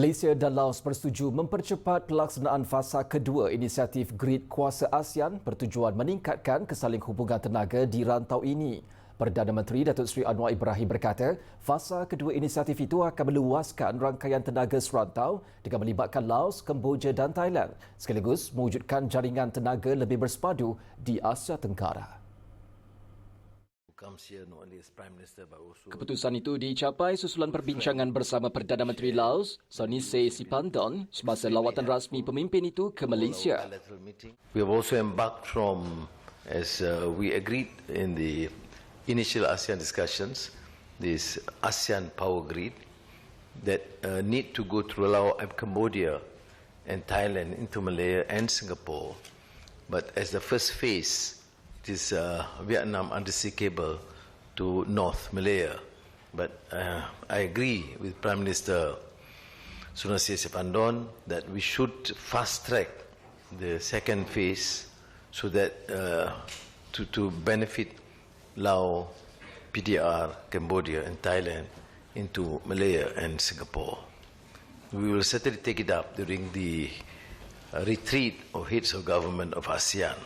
Malaysia dan Laos bersetuju mempercepat pelaksanaan fasa kedua inisiatif Grid Kuasa ASEAN bertujuan meningkatkan kesaling hubungan tenaga di rantau ini. Perdana Menteri Datuk Seri Anwar Ibrahim berkata, fasa kedua inisiatif itu akan meluaskan rangkaian tenaga serantau dengan melibatkan Laos, Kemboja dan Thailand sekaligus mewujudkan jaringan tenaga lebih bersepadu di Asia Tenggara. Keputusan itu dicapai susulan perbincangan bersama Perdana Menteri Laos, Sonise Sipandon, semasa lawatan rasmi pemimpin itu ke Malaysia. We have also embarked from, as uh, we agreed in the initial ASEAN discussions, this ASEAN power grid that uh, need to go through Laos and Cambodia and Thailand into Malaya and Singapore. But as the first phase, it is uh, Vietnam cable to North Malaya. But uh, I agree with Prime Minister Sunasir Sepandon that we should fast track the second phase so that uh, to, to benefit Laos, PDR, Cambodia and Thailand into Malaya and Singapore. We will certainly take it up during the uh, retreat of heads of government of ASEAN.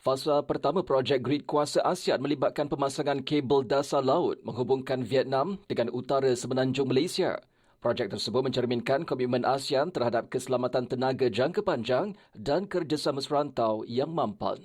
Fasa pertama projek Grid Kuasa ASEAN melibatkan pemasangan kabel dasar laut menghubungkan Vietnam dengan utara semenanjung Malaysia. Projek tersebut mencerminkan komitmen ASEAN terhadap keselamatan tenaga jangka panjang dan kerjasama serantau yang mampan.